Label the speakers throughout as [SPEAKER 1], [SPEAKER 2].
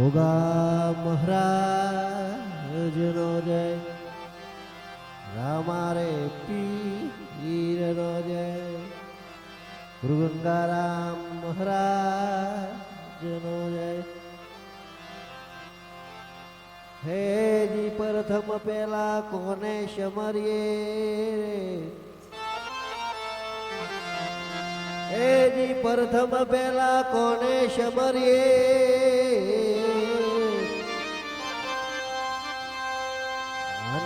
[SPEAKER 1] ગોગા મહારાજનો જય. રામારે પીરનો જય. ગુરુ ગંગારામ મહારાજનો જય. હે જી પ્રથમ પેલા કોને શમરીએ હે જી પ્રથમ પેલા કોને સમરીએ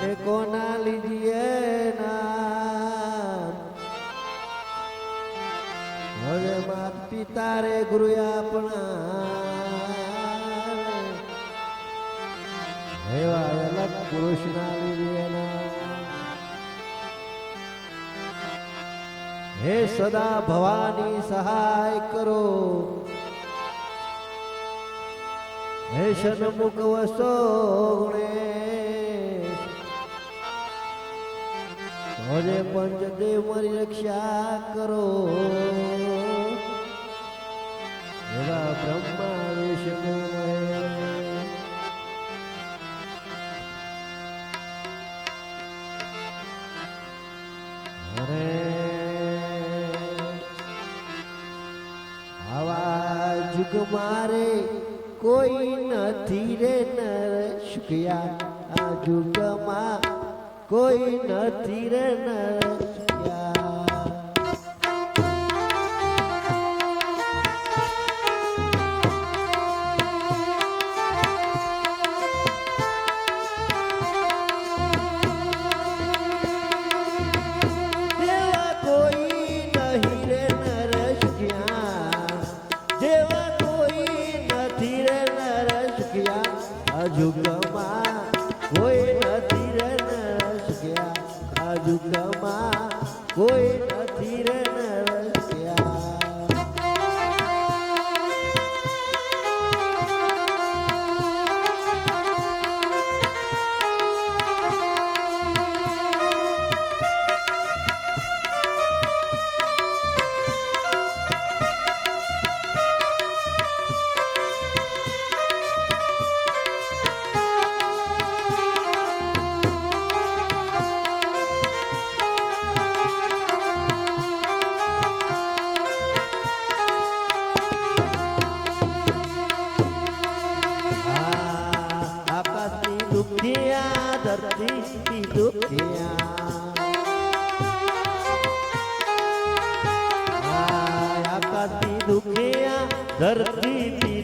[SPEAKER 1] અને કોના લીધીએ નામ? હવે માત પિતા રે ગુરુ આપણા એવા અલગ પુરુષના લીધે નામ. હે સદા ભવાની સહાય કરો. હે સન્મુખ વસો ગુણેશ ભોજે પંચદેવ મારી રક્ષા કરો. એવા બ્રહ્મા વિષ્ણુ અરે આવા મારે કોઈ નથી રે નર. શુક્યા આ જુગમાં કોઈ નથી રે નર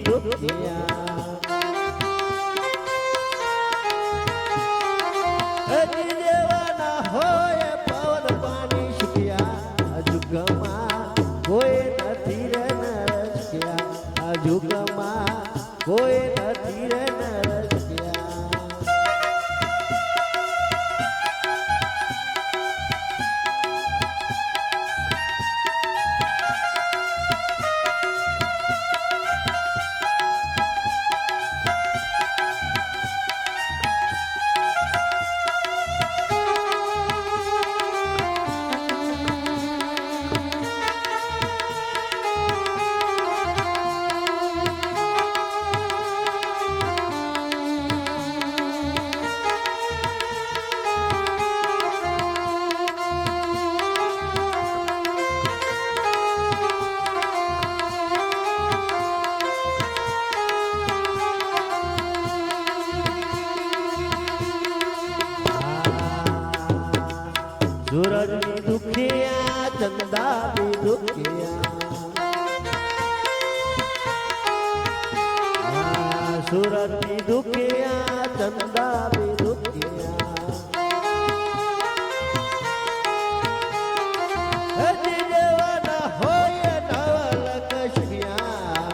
[SPEAKER 1] દુખિયા. હજી દેવાના હોય પવન પાણી શીખ્યા અજુગમાં કોઈ નથી રે નરસ્યા અજુગમાં કોઈ નથી રે નરસ્યા સુરતની દુખિયા ચંદા બી દુખિયા જેવાના હોય નવલક શિયા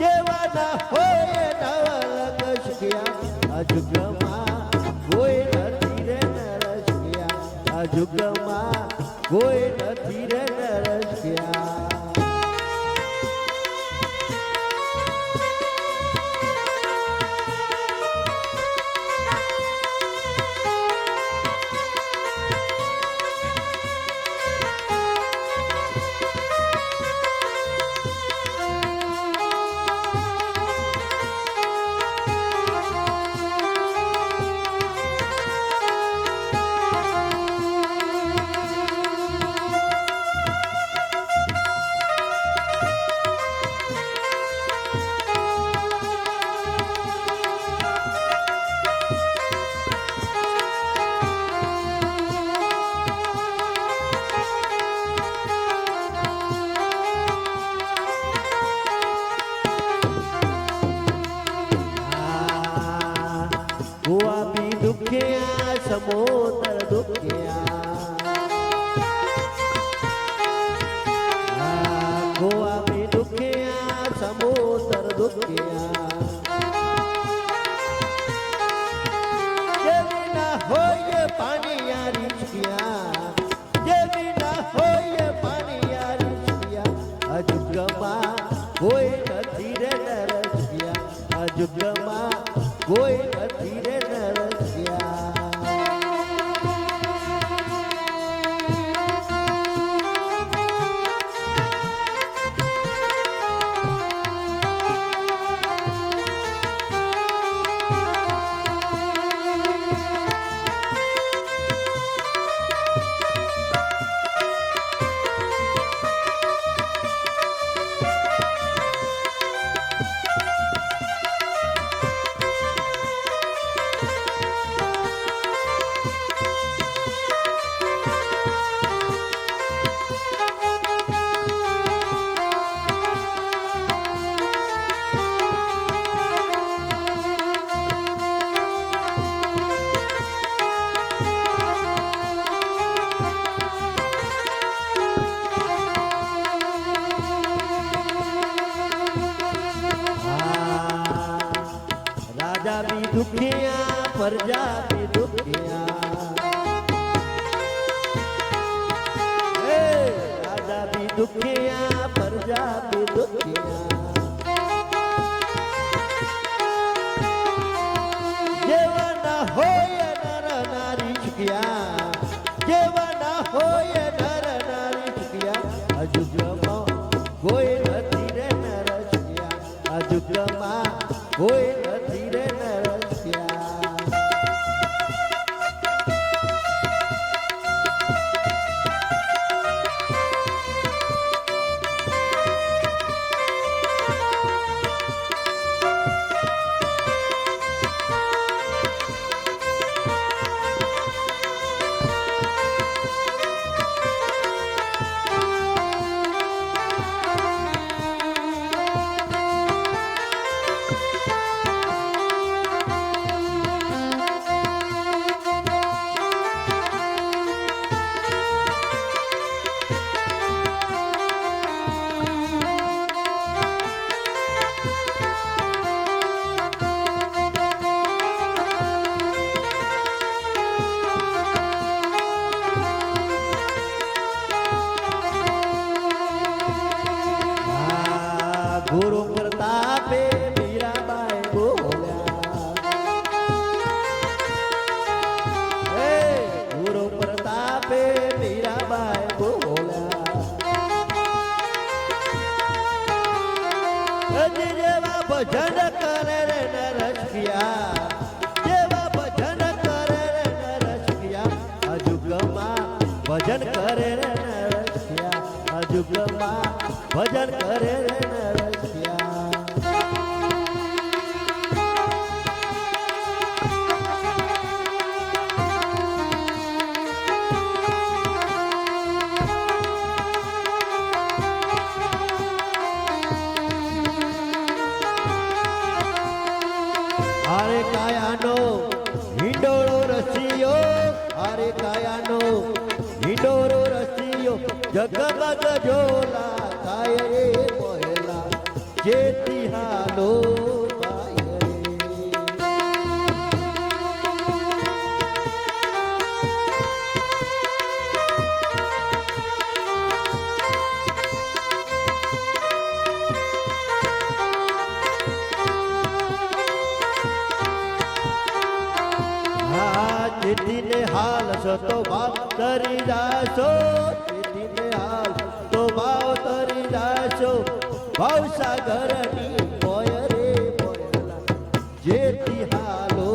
[SPEAKER 1] જેવાના હોય નવલક શિયા અજુગમાં કોઈ નથી રે નરસિયા અજુગમાં કોઈ નથી રે મોતર દુખ્યા. ગોવા મે દુખ્યા સમોતર દુખ્યા. હોય પાણી યારી કોઈ દુખિયા પ્રજાતિ દુખિયા. હોય નર નારી ચૂક્યા હોય નર નારી ચૂક્યા અજુગમાં કોઈ ભજન કરે રે નરસિયા જેવા ભજન કરે રે નરસિયા અજુગમાં ભજન કરે રે નરસિયા અજુગમાં ભજન કરે રે રસિયો ઝોલા કાય રે પહેલા જેતી હાલો ચેતીને હાલ છો તો ભાવ તરી જાશો. ચેતીને હાલ તો ભાવ તરી જાશો ભાવ સાગરની મોય રે મોયલા જેતી હાલો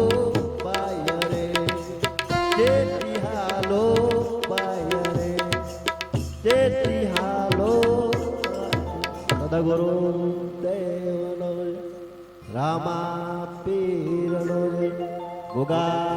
[SPEAKER 1] પાય રે જેતી હાલો પાય રે જેતી હાલો સદગુરુ દેવનો રામા પીરનો જય. ગોગા મહારાજ